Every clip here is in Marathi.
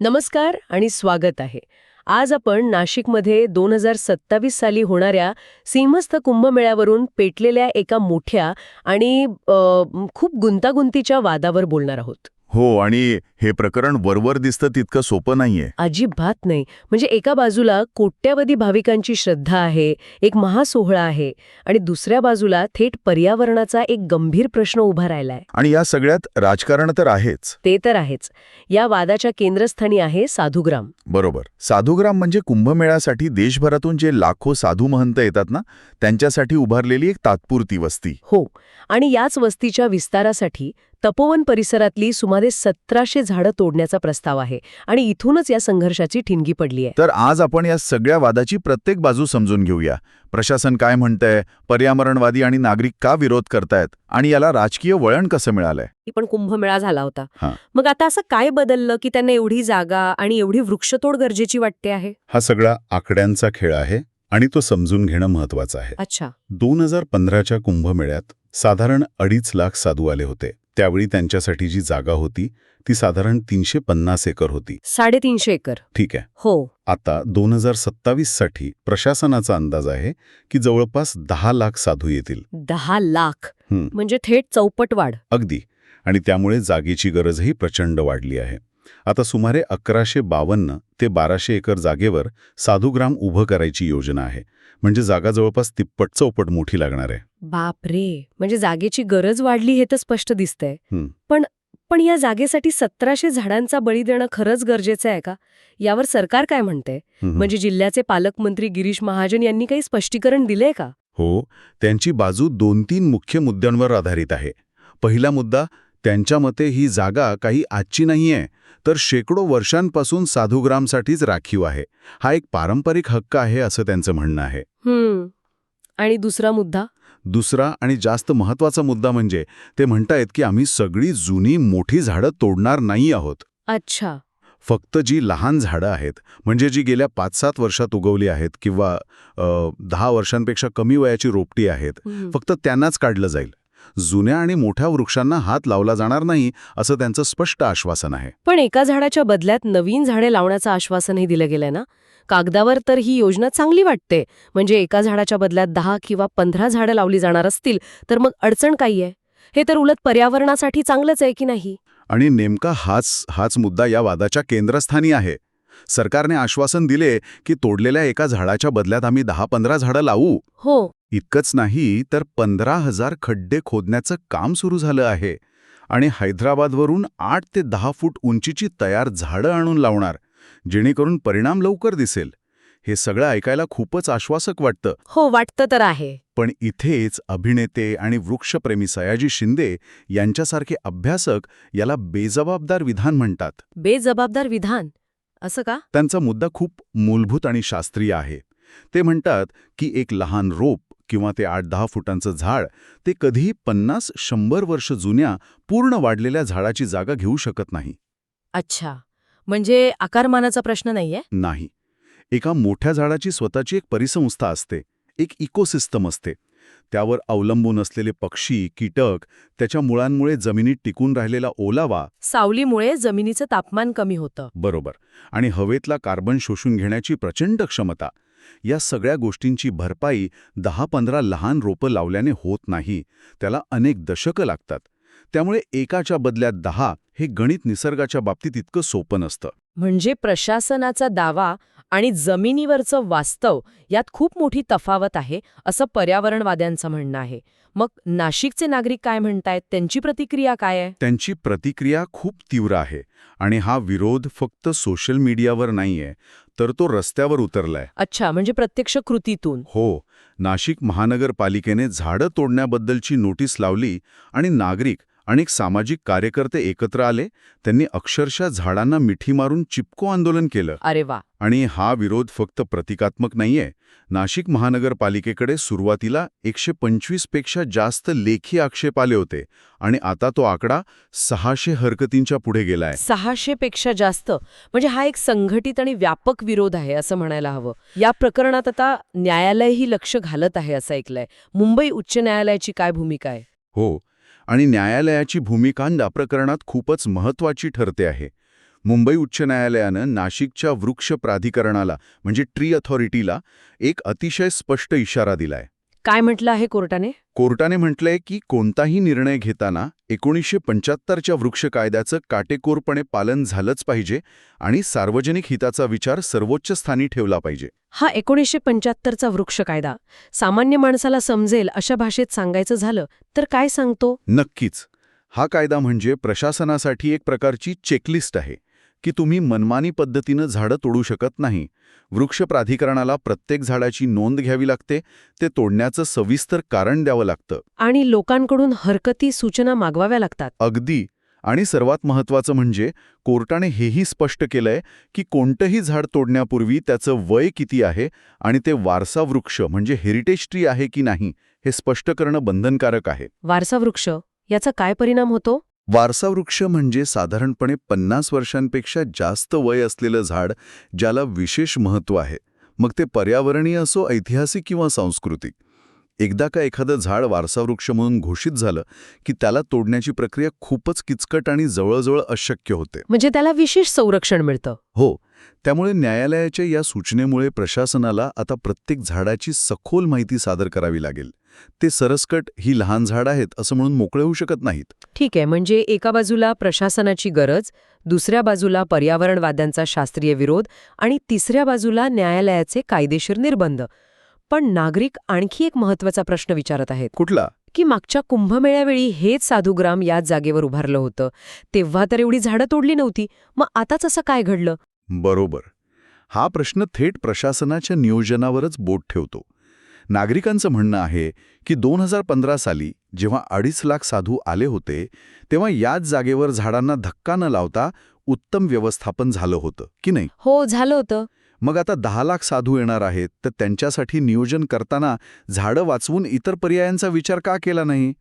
नमस्कार आणि स्वागत आहे. आज आपण नाशिकमध्ये दोन हजार सत्तावीस साली होणाऱ्या सिंहस्थ कुंभमेळ्यावरून पेटलेल्या एका मोठ्या आणि अ, खूप गुंतागुंतीच्या वादावर बोलणार आहोत. हो आणि हे प्रकरण वरवर दिसतं तितकं सोपं नाहीये. अजिबात नाही. म्हणजे एका बाजूला कोट्यावधी भाविकांची श्रद्धा आहे एक महासोहळा आहे आणि दुसऱ्या बाजूला थेट पर्यावरणाचा एक गंभीर प्रश्न उभा राहिलाय. आणि या सगळ्यात राजकारण तर आहेच. ते तर आहेच. या वादाच्या केंद्रस्थानी आहे साधुग्राम. बरोबर. साधुग्राम म्हणजे कुंभमेळ्यासाठी देशभरातून जे लाखो साधू महंत येतात ना त्यांच्यासाठी उभारलेली एक तात्पुरती वस्ती. हो. आणि याच वस्तीच्या विस्तारासाठी तपोवन परिसरातली सुमारे सतराशे झाडं तोडण्याचा प्रस्ताव आहे आणि इथूनच या संघर्षाची ठिणगी पडली आहे. तर आज आपण या सगळ्या वादाची प्रत्येक बाजू समजून घेऊया. प्रशासन काय म्हणतंय पर्यावरणवादी आणि नागरिक का विरोध करतायत आणि याला राजकीय वळण कसं मिळालंय? पण कुंभमेळा झाला होता. मग आता असं काय बदललं की त्यांना एवढी जागा आणि एवढी वृक्षतोड गरजेची वाटते आहे? हा सगळा आकड्यांचा खेळ आहे आणि तो समजून घेणं महत्वाचं आहे. अच्छा. दोन हजार पंधराच्या कुंभमेळ्यात साधारण अडीच लाख साधू आले होते. त्यावेळी त्यांच्यासाठी जी जागा होती ती साधारण तीनशे पन्नास एकर होती. साडेतीनशे एकर. ठीक आहे. हो. आता दोन हजार सत्तावीससाठी प्रशासनाचा अंदाज आहे की जवळपास दहा लाख साधू येतील. दहा लाख. हं. म्हणजे थेट चौपट वाढ. अगदी. आणि त्यामुळे जागेची गरजही प्रचंड वाढली आहे. आता सुमारे अकराशे बावन्न ते बाराशे एकर जागेवर साधुग्राम उभं करायची योजना आहे. म्हणजे जागा जवळपास तिप्पट चौपट मोठी लागणार आहे. बाप रे म्हणजे जागेची गरज वाढली हे तर स्पष्ट दिसतंय. हं. पण पण या जागेसाठी सतराशे झाडांचा बळी देणं खरंच गरजेचं आहे का? यावर सरकार काय म्हणते. म्हणजे जिल्ह्याचे पालकमंत्री गिरीश महाजन यांनी काही स्पष्टीकरण दिलंय का? हो त्यांची बाजू दोन तीन मुख्य मुद्द्यांवर आधारित आहे. पहिला मुद्दा त्यांच्या मते ही जागा काही आजची नाहीये तर शेकडो वर्षांपासून साधुग्रामसाठीच राखीव आहे. हा एक पारंपरिक हक्क आहे असं त्यांचं म्हणणं आहे. आणि दुसरा मुद्दा? दुसरा आणि जास्त महत्त्वाचा मुद्दा म्हणजे ते म्हणतायत की आम्ही सगळी जुनी मोठी झाडं तोडणार नाही आहोत. अच्छा. फक्त जी लहान झाडं आहेत म्हणजे जी गेल्या पाच सात वर्षात उगवली आहेत किंवा दहा वर्षांपेक्षा कमी वयाची रोपटी आहेत. फक्त त्यांनाच काढलं जाईल. जुन्या आणि मोठ्या वृक्षांना हात लावला जाणार नाही असं त्यांचं स्पष्ट आश्वासन आहे. पण एका झाडाच्या बदल्यात नवीन झाडे लावण्याचं आश्वासनही दिलं गेलंय ना? कागदावर तर ही योजना चांगली वाटते. म्हणजे एका झाडाच्या बदल्यात दहा किंवा पंधरा झाडं लावली जाणार असतील तर मग अडचण काय आहे? हे तर उलट पर्यावरणासाठी चांगलंच आहे की नाही? आणि नेमका हाच हाच मुद्दा या वादाच्या केंद्रस्थानी आहे. सरकारने आश्वासन दिले की तोडलेल्या एका झाडाच्या बदल्यात आम्ही दहा पंधरा झाडं लावू. हो. इतकंच नाही तर पंधरा हजार खड्डे खोदण्याचं काम सुरू झालं आहे आणि हैदराबादवरून आठ ते दहा फूट उंचीची तयार झाडं आणून लावणार जेणेकरून परिणाम लवकर दिसेल. हे सगळं ऐकायला खूपच आश्वासक वाटतं. हो वाटतं तर आहे. पण इथेच अभिनेते आणि वृक्षप्रेमी सयाजी शिंदे यांच्यासारखे अभ्यासक याला बेजबाबदार विधान म्हणतात. बेजबाबदार विधान? असं का? त्यांचा मुद्दा खूप मूलभूत आणि शास्त्रीय आहे. ते म्हणतात की एक लहान रोप किंवा ते आठ दहा फुटांचं झाड ते कधीही पन्नास शंभर वर्ष जुन्या पूर्ण वाढलेल्या झाडाची जागा घेऊ शकत नाही. अच्छा. म्हणजे आकारमानाचा प्रश्न नाहीये? नाही. एका मोठ्या झाडाची स्वतःची एक परिसंस्था असते एक इकोसिस्टम असते. त्यावर अवलंबून असलेले पक्षी कीटक त्याच्या मुळांमुळे जमिनीत टिकून राहिलेला ओलावा सावलीमुळे जमिनीचं तापमान कमी होतं. बरोबर. आणि हवेतला कार्बन शोषून घेण्याची प्रचंड क्षमता या सगळ्या गोष्टींची भरपाई दहा पंधरा लहान रोपं लावल्याने होत नाही. त्याला अनेक दशकं लागतात. त्यामुळे एकाच्या बदल्यात दहा हे गणित निसर्गाच्या बाबतीत इतकं सोपं नसतं. म्हणजे प्रशासनाचा दावा आणि जमिनीवरचं वास्तव यात खूप मोठी तफावत आहे असं पर्यावरणवाद्यांचं म्हणणं आहे. मग नाशिकचे नागरिक काय म्हणतायत? त्यांची प्रतिक्रिया काय आहे? त्यांची प्रतिक्रिया खूप तीव्र आहे आणि हा विरोध फक्त सोशल मीडियावर नाहीये तर तो रस्त्यावर उतरलाय. अच्छा म्हणजे प्रत्यक्ष कृतीतून. हो नाशिक महानगरपालिकेने झाडं तोडण्याबद्दलची नोटीस लावली आणि नागरिक अनेक सामाजिक कार्यकर्ते एकत्र आले त्यांनी अक्षरशः झाडांना मिठी मारून चिपको आंदोलन केलं. अरे वा! आणि हा विरोध फक्त प्रतिकात्मक नाहीये. नाशिक महानगरपालिकेकडे सुरुवातीला एकशे पंचवीसपेक्षा जास्त लेखी आक्षेप आले होते आणि आता तो आकडा सहाशे हरकतींच्या पुढे गेलाय. सहाशे पेक्षा जास्त? म्हणजे हा एक संघटित आणि व्यापक विरोध आहे असं म्हणायला हवं. या प्रकरणात आता न्यायालयही लक्ष घालत आहे असं ऐकलंय. मुंबई उच्च न्यायालयाची काय भूमिका आहे? हो आणि न्यायालयाची भूमिका या प्रकरणात खूपच महत्वाची ठरते आहे. मुंबई उच्च न्यायालयानं नाशिकच्या वृक्ष प्राधिकरणाला म्हणजे ट्री अथॉरिटीला एक अतिशय स्पष्ट इशारा दिलाय. काय म्हटलं आहे कोर्टाने? कोर्टाने म्हटलंय की कोणताही निर्णय घेताना एकोणीसशे पंच्याहत्तरच्या वृक्ष कायद्याचं काटेकोरपणे पालन झालंच पाहिजे आणि सार्वजनिक हिताचा विचार सर्वोच्च स्थानी ठेवला पाहिजे. हा एकोणीसशे पंच्याहत्तरचा वृक्ष कायदा. सामान्य माणसाला समजेल अशा भाषेत सांगायचं झालं तर काय सांगतो? नक्कीच. हा कायदा म्हणजे प्रशासनासाठी एक प्रकारची चेकलिस्ट आहे. की तुम्ही मनमानी पद्धतीनं झाडं तोडू शकत नाही. वृक्ष प्राधिकरणाला प्रत्येक झाडाची नोंद घ्यावी लागते ते तोडण्याचं सविस्तर कारण द्यावं लागतं. आणि लोकांकडून हरकती सूचना मागवाव्या लागतात. अगदी. आणि सर्वात महत्त्वाचं म्हणजे कोर्टाने हेही स्पष्ट केलंय की कोणतंही झाड तोडण्यापूर्वी त्याचं वय किती आहे आणि ते वारसा वृक्ष म्हणजे हेरिटेज ट्री आहे की नाही हे स्पष्ट करणं बंधनकारक आहे. वारसा वृक्ष याचा काय परिणाम होतो? वारसा वृक्ष म्हणजे साधारणपणे पन्नास वर्षांपेक्षा जास्त वय असलेलं झाड ज्याला विशेष महत्त्व आहे. मग ते पर्यावरणीय असो ऐतिहासिक किंवा सांस्कृतिक. एकदा का एखादं झाड वारसावृक्ष म्हणून घोषित झालं की त्याला तोडण्याची प्रक्रिया खूपच किचकट आणि जवळजवळ अशक्य होते. म्हणजे त्याला विशेष संरक्षण मिळतं. हो. त्यामुळे न्यायालयाच्या या सूचनेमुळे प्रशासनाला आता प्रत्येक झाडाची सखोल माहिती सादर करावी लागेल. ते सरसकट ही लहान झाड आहेत असं म्हणून मोकळे होऊ शकत नाहीत. ठीक आहे म्हणजे एका बाजूला प्रशासनाची गरज दुसऱ्या बाजूला पर्यावरणवाद्यांचा शास्त्रीय विरोध आणि तिसऱ्या बाजूला न्यायालयाचे कायदेशीर निर्बंध. पण नागरिक आणखी एक महत्त्वाचा प्रश्न विचारत आहेत. कुठला? की मागच्या कुंभमेळ्यावेळी हेच साधुग्राम याच जागेवर उभारलं होतं. तेव्हा तर एवढी झाडं तोडली नव्हती. मग आताच असं काय घडलं? बरोबर. हा प्रश्न थेट प्रशासनाच्या नियोजनावरच बोट ठेवतो. नागरिकांचं म्हणणं आहे की दोन हजार पंधरा साली जेव्हा अडीच लाख साधू आले होते तेव्हा याच जागेवर झाडांना धक्का न लावता उत्तम व्यवस्थापन झालं होतं की नाही? हो झालं होतं. मग आता दहा लाख साधू येणार आहेत तर त्यांच्यासाठी नियोजन करताना झाडं वाचवून इतर पर्यायांचा विचार का केला नाही?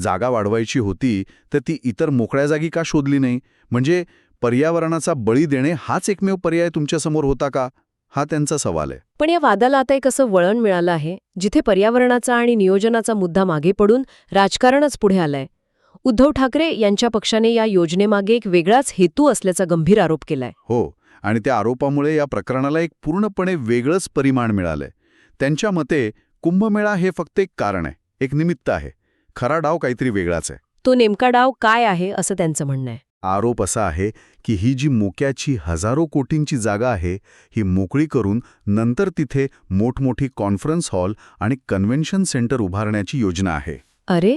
जागा वाढवायची होती तर ती इतर मोकळ्या जागी का शोधली नाही? म्हणजे पर्यावरणाचा बळी देणे हाच एकमेव पर्याय तुमच्यासमोर होता का? हा त्यांचा सवाल आहे. पण या वादाला आता एक असं वळण मिळालं आहे जिथे पर्यावरणाचा आणि नियोजनाचा मुद्दा मागे पडून राजकारणच पुढे आलंय. उद्धव ठाकरे यांच्या पक्षाने या योजनेमागे एक वेगळाच हेतू असल्याचा गंभीर आरोप केलाय. हो आणि त्या आरोपामुळे या प्रकरणाला एक पूर्णपणे वेगळंच परिमाण मिळालंय. त्यांच्या मते कुंभमेळा हे फक्त एक कारण आहे एक निमित्त आहे. खरा डाव काहीतरी वेगळाच आहे. तो नेमका डाव काय आहे असं त्यांचं म्हणणं आहे. आरोप असा आहे की ही जी मोक्याची हजारो कोटींची जागा आहे ही मोकळी करून नंतर तिथे मोठमोठी कॉन्फरन्स हॉल आणि कन्व्हेन्शन सेंटर उभारण्याची योजना आहे. अरे!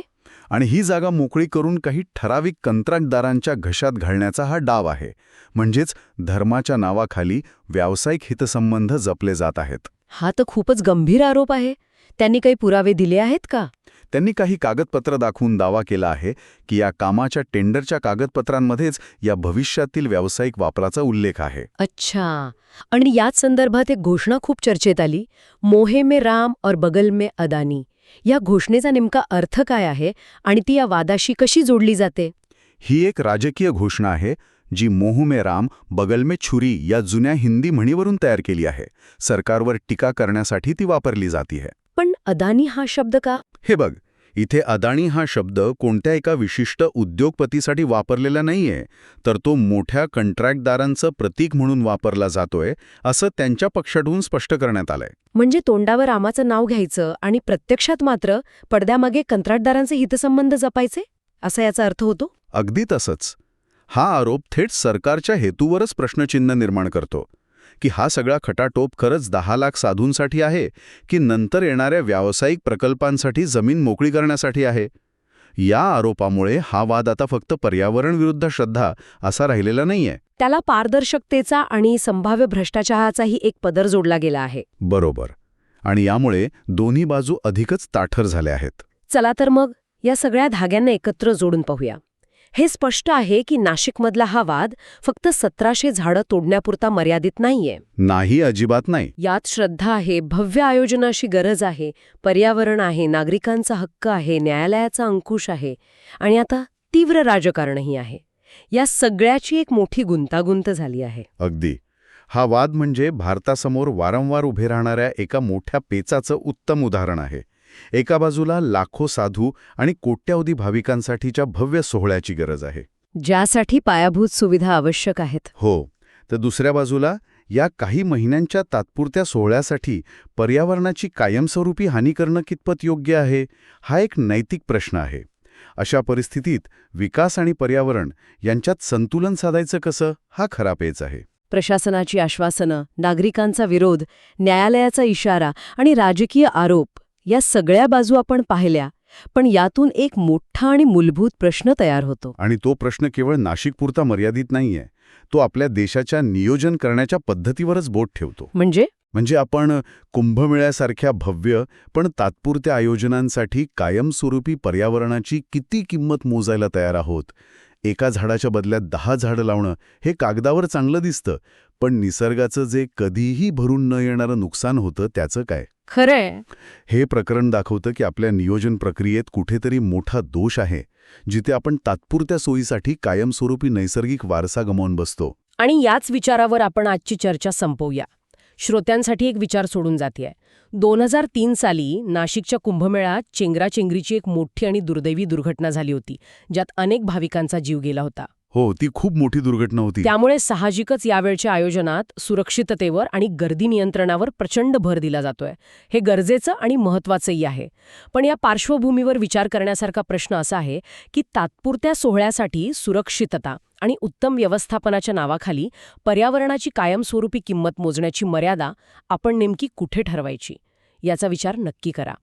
आणि ही जागा मोकळी करून काही ठराविक कंत्राटदारांच्या घशात घालण्याचा हा डाव आहे. म्हणजेच धर्माच्या नावाखाली व्यावसायिक हितसंबंध जपले जात आहेत. हा तर खूपच गंभीर आरोप आहे. त्यांनी काही पुरावे दिले आहेत का? त्यांनी काही कागदपत्र दाखवून दावा केला आहे की या कामाच्या टेंडरच्या कागदपत्रांमध्येच या भविष्यातील व्यावसायिक वापराचा उल्लेख आहे. अच्छा. आणि याच संदर्भात एक घोषणा खूप चर्चेत आली. मोहे में राम और बगल में अदानी. या घोषणेचा नेमका अर्थ काय आहे आणि ती या वादाशी कशी जोडली जाते? ही एक राजकीय घोषणा आहे जी मोह में राम बगल में छुरी या जुन्या हिंदी म्हणीवरून तयार केली आहे. सरकारवर टीका करण्यासाठी ती वापरली जातीये पण अदानी हा शब्द का? हे बघ इथे अदाणी हा शब्द कोणत्या एका विशिष्ट उद्योगपतीसाठी वापरलेला नाहीये तर तो मोठ्या कंत्राटदारांचं प्रतीक म्हणून वापरला जातोय असं त्यांच्या पक्षातून स्पष्ट करण्यात आलंय. म्हणजे तोंडावर रामाचं नाव घ्यायचं आणि प्रत्यक्षात मात्र पडद्यामागे कंत्राटदारांचे हितसंबंध जपायचे? असा याचा अर्थ होतो? अगदी तसंच. हा आरोप थेट सरकारच्या हेतूवरच प्रश्नचिन्ह निर्माण करतो. की हा सगळा खटाटोप खरंच दहा लाख साधूंसाठी आहे की नंतर येणाऱ्या व्यावसायिक प्रकल्पांसाठी जमीन मोकळी करण्यासाठी आहे? या आरोपामुळे हा वाद आता फक्त पर्यावरण विरुद्ध श्रद्धा असा राहिलेला नाहीये. त्याला पारदर्शकतेचा आणि संभाव्य भ्रष्टाचाराचाही एक पदर जोडला गेला आहे. बरोबर. आणि यामुळे दोन्ही बाजू अधिकच ताठर झाल्या आहेत. चला तर मग या सगळ्या धाग्यांना एकत्र जोडून पाहूया. हे स्पष्ट आहे की नाशिकमधला हा वाद फक्त सतराशे झाडं तोडण्यापुरता मर्यादित नाहीये. नाही अजिबात नाही. यात श्रद्धा आहे भव्य आयोजनाशी गरज आहे पर्यावरण आहे नागरिकांचा हक्क आहे न्यायालयाचा अंकुश आहे आणि आता तीव्र राजकारणही आहे. या सगळ्याची एक मोठी गुंतागुंत झाली आहे. अगदी. हा वाद म्हणजे भारतासमोर वारंवार उभे राहणाऱ्या एका मोठ्या पेचाचं उत्तम उदाहरण आहे. एका बाजूला लाखो साधू आणि कोट्यावधी भाविकांसाठीच्या भव्य सोहळ्याची गरज आहे. ज्यासाठी पायाभूत सुविधा आवश्यक आहेत. हो तर दुसऱ्या बाजूला या काही महिन्यांच्या तात्पुरत्या सोहळ्यासाठी पर्यावरणाची कायमस्वरूपी हानी करणं कितपत योग्य आहे हा एक नैतिक प्रश्न आहे. अशा परिस्थितीत विकास आणि पर्यावरण यांच्यात संतुलन साधायचं कसं हा खरा पेच आहे. प्रशासनाची आश्वासनं नागरिकांचा विरोध न्यायालयाचा इशारा आणि राजकीय आरोप या सगळ्या बाजू आपण पाहिल्या पण यातून एक मोठा आणि मूलभूत प्रश्न तयार होतो. आणि तो प्रश्न केवळ नाशिकपुरता मर्यादित नाहीये तो आपल्या देशाच्या नियोजन करण्याच्या पद्धतीवरच बोट ठेवतो. म्हणजे? म्हणजे आपण कुंभमेळ्यासारख्या भव्य पण तात्पुरत्या आयोजनांसाठी कायमस्वरूपी पर्यावरणाची किती किंमत मोजायला तयार आहोत? एका झाडाच्या बदल्यात दहा झाडं लावणं हे कागदावर चांगलं दिसतं पण निसर्गाचं जे कधीही भरून न येणारं नुकसान होतं त्याचं काय? खरंय. हे प्रकरण दाखवतं की आपल्या नियोजन प्रक्रियेत कुठेतरी मोठा दोष आहे जिथे आपण तात्पुरत्या सोयीसाठी कायमस्वरूपी नैसर्गिक वारसा गमावून बसतो. आणि याच विचारावर आपण आजची चर्चा संपवूया. श्रोत्यांसाठी एक विचार सोडून जातीय. दोन हजार तीन साली नाशिकच्या कुंभमेळ्यात चेंगराचेंगरीची एक मोठी आणि दुर्दैवी दुर्घटना झाली होती ज्यात अनेक भाविकांचा जीव गेला होता. हो ती खूप मोठी दुर्घटना होती. त्यामुळे साहजिकच यावेळच्या आयोजनात सुरक्षिततेवर आणि गर्दी नियंत्रणावर प्रचंड भर दिला जातोय. हे गरजेचं आणि महत्वाचंही आहे. पण या पार्श्वभूमीवर विचार करण्यासारखा प्रश्न असा आहे की तात्पुरत्या सोहळ्यासाठी सुरक्षितता आणि उत्तम व्यवस्थापनाच्या नावाखाली पर्यावरणाची कायमस्वरूपी किंमत मोजण्याची मर्यादा आपण नेमकी कुठे ठरवायची? याचा विचार नक्की करा.